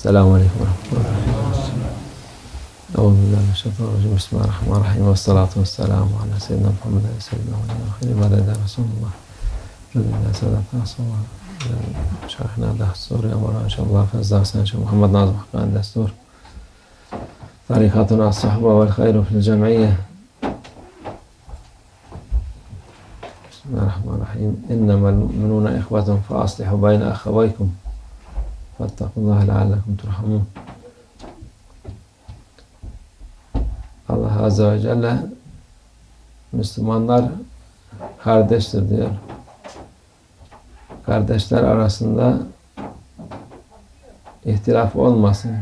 السلام عليكم ورحمة الله أعوذ بالله من الشيطان الرجيم. بسم الله الرحمن الرحيم. والصلاة والسلام على سيدنا محمد سيدنا ولينا خير بعد ذلك رسول الله جل الله سيدنا رسول الله شيخنا دستور مرة إن شاء الله. فاز إن شاء محمد ناظم حقا الدستور طريقتنا الصحبة والخير في الجمعية. بسم الله الرحمن الرحيم. إنما المؤمنون إخوة فأصلحوا بين أخويكم. Ahavaykum. Fettakullaha leallekum turhamun. Allah Azze ve Celle Müslümanlar kardeştir diyor. Kardeşler arasında ihtilaf olmasın.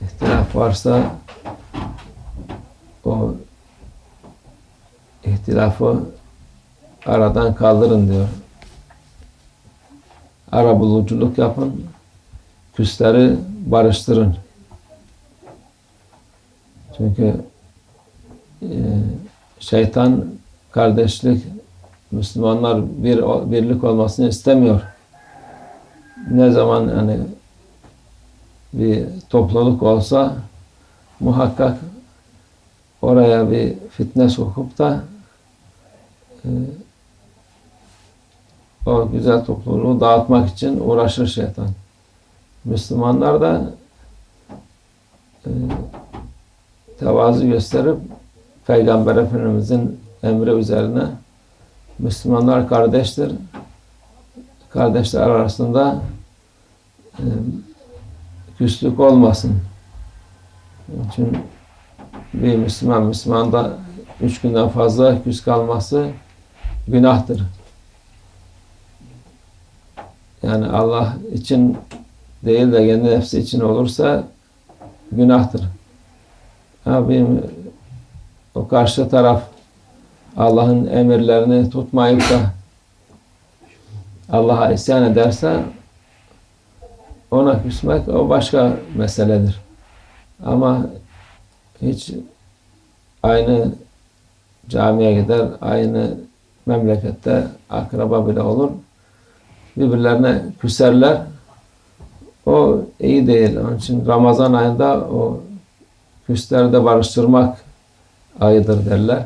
İhtilaf varsa o ihtilafı aradan kaldırın diyor. Ara buluculuk yapın. Küsleri barıştırın. Çünkü e, şeytan kardeşlik Müslümanlar bir birlik olmasını istemiyor. Ne zaman yani bir topluluk olsa muhakkak oraya bir fitne sokup da e, o güzel topluluğu dağıtmak için uğraşır şeytan. Müslümanlar da e, tevazu gösterip Peygamber Efendimizin emri üzerine Müslümanlar kardeştir. Kardeşler arasında e, küslük olmasın. İçin bir Müslüman Müslümanda üç günden fazla küs kalması günahtır. Yani Allah için değil de kendi nefsi için olursa günahtır. Abi o karşı taraf Allah'ın emirlerini tutmayıp da Allah'a isyan ederse ona küsmek o başka meseledir. Ama hiç aynı camiye gider, aynı memlekette akraba bile olur. Birbirlerine küserler. O iyi değil. Onun için Ramazan ayında o küsleri de barıştırmak ayıdır derler.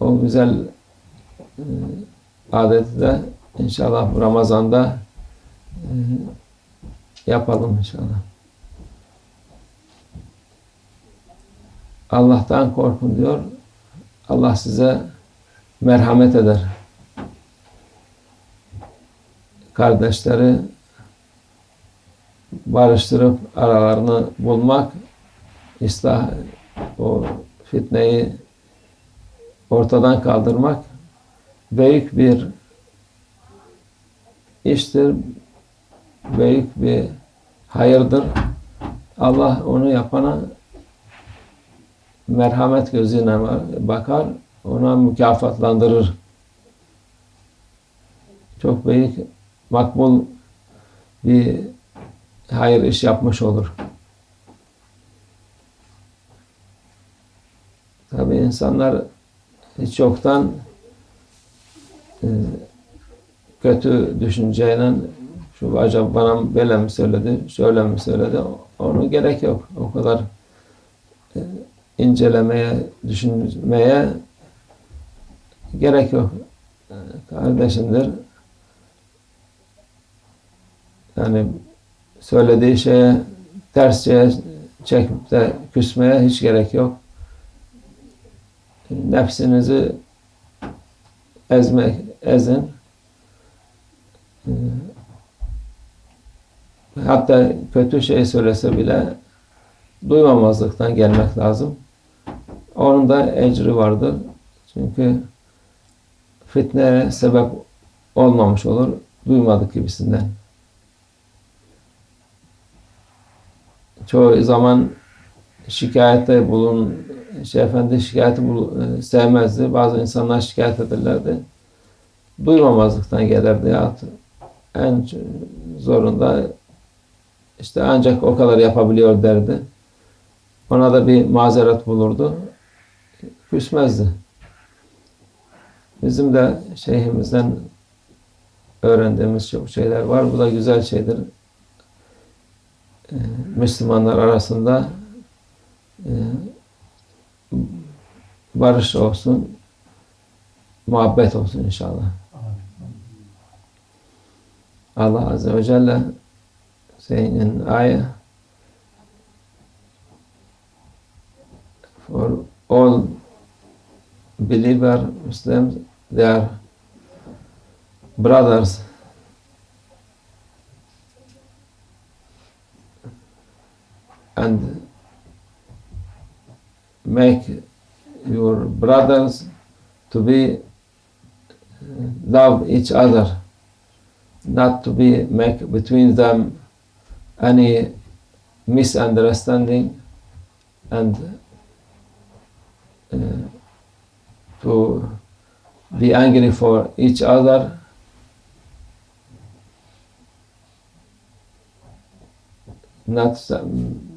O güzel e, adeti de inşallah Ramazan'da e, yapalım inşallah. Allah'tan korkun diyor. Allah size merhamet eder. Kardeşleri barıştırıp aralarını bulmak, ıslah, o fitneyi ortadan kaldırmak büyük bir iştir, büyük bir hayırdır. Allah onu yapana merhamet gözüyle bakar, ona mükafatlandırır. Çok büyük, makbul bir hayır iş yapmış olur. Tabi insanlar hiç yoktan e, kötü düşünceyle şu acaba bana böyle mi söyledi, şöyle mi söyledi, onu gerek yok. O kadar e, incelemeye, düşünmeye gerek yok. E, kardeşimdir. Yani söylediği şeye tersçe çekip de küsmeye hiç gerek yok. Nefsinizi ezmek, ezin. Hatta kötü şey söylese bile duymamazlıktan gelmek lazım. Onun da ecri vardır. Çünkü fitneye sebep olmamış olur. Duymadık gibisinden. Çoğu zaman şikayette bulun, şey efendi şikayeti bul, sevmezdi. Bazı insanlar şikayet ederlerdi. Duymamazlıktan gelirdi ya. En zorunda işte ancak o kadar yapabiliyor derdi. Ona da bir mazeret bulurdu. Küsmezdi. Bizim de şeyhimizden öğrendiğimiz çok şeyler var. Bu da güzel şeydir. E, Müslümanlar arasında e, barış olsun, muhabbet olsun inşallah. Allah Azze ve Celle saying in ayah for all believer Muslims they are brothers and make your brothers to be love each other not to be make between them any misunderstanding and uh, to be angry for each other not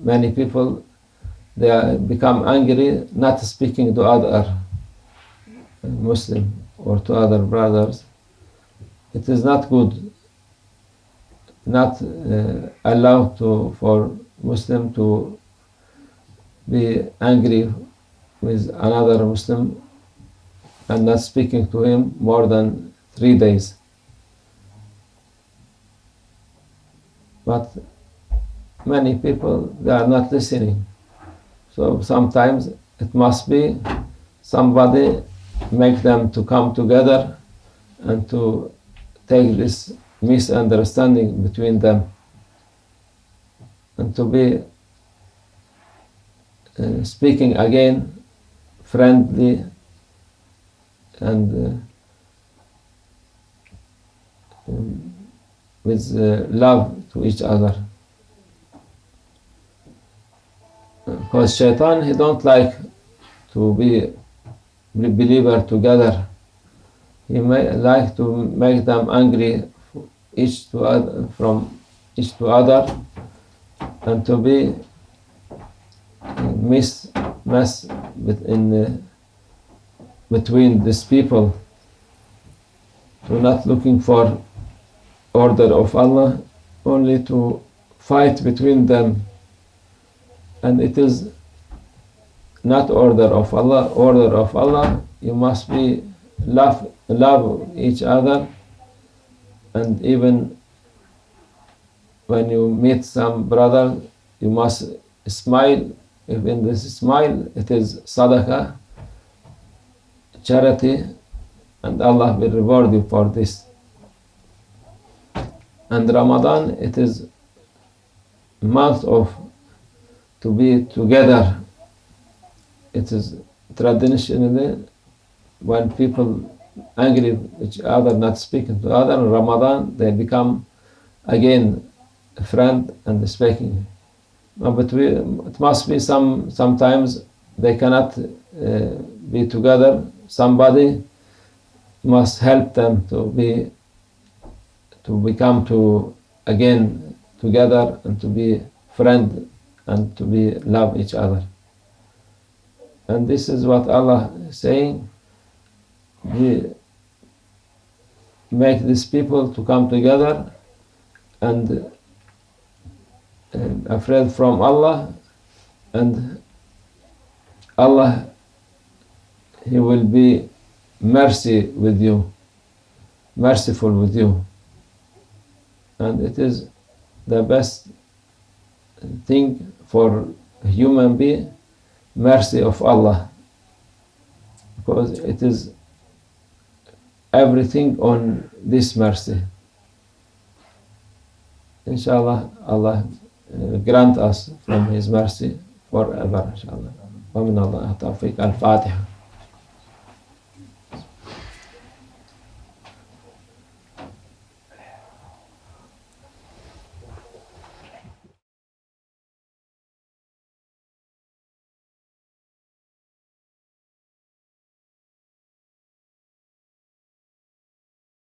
many people they become angry not speaking to other Muslim or to other brothers it is not good not uh, allowed to for Muslim to be angry with another Muslim and not speaking to him more than three days. But many people they are not listening. So sometimes it must be somebody make them to come together and to take this misunderstanding between them and to be uh, speaking again friendly and uh, um, with uh, love to each other because shaitan he don't like to be believer together. He may like to make them angry each to other, from each to other and to be miss mess within between these people. To not looking for order of Allah only to fight between them and it is not order of Allah. Order of Allah you must be love love each other. And even when you meet some brother you must smile. If in this smile it is sadaqah charity and Allah will reward you for this. And Ramadan it is month of to be together it is traditionally when people angry with each other, not speaking to other. In Ramadan, they become again a friend and speaking. But we, it must be some. Sometimes they cannot uh, be together. Somebody must help them to be to become to again together and to be friend and to be love each other. And this is what Allah is saying He make these people to come together and uh, afraid from Allah and Allah he will be mercy with you merciful with you and it is the best thing for a human being mercy of Allah because it is everything on this mercy. Inshallah, Allah uh, grant us from His mercy forever, inshallah. ومن الله التوفيق الفاتحة